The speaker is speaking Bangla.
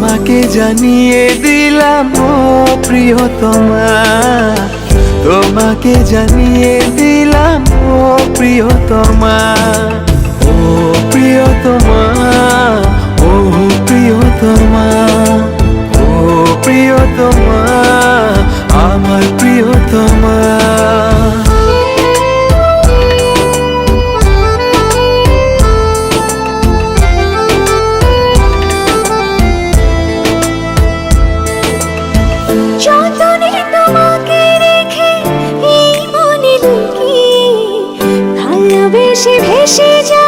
তোমাকে জানিয়ে দিলাম, ও প্রিয়তমা। তোমাকে জানিয়ে দিলাম, ও প্রিয়তমা। ও প্রিয়তমা ও প্রিয়তমা। ও প্রিয়তমা, আমার প্রিয়তমা। ভালোবেসে ভেসে যায়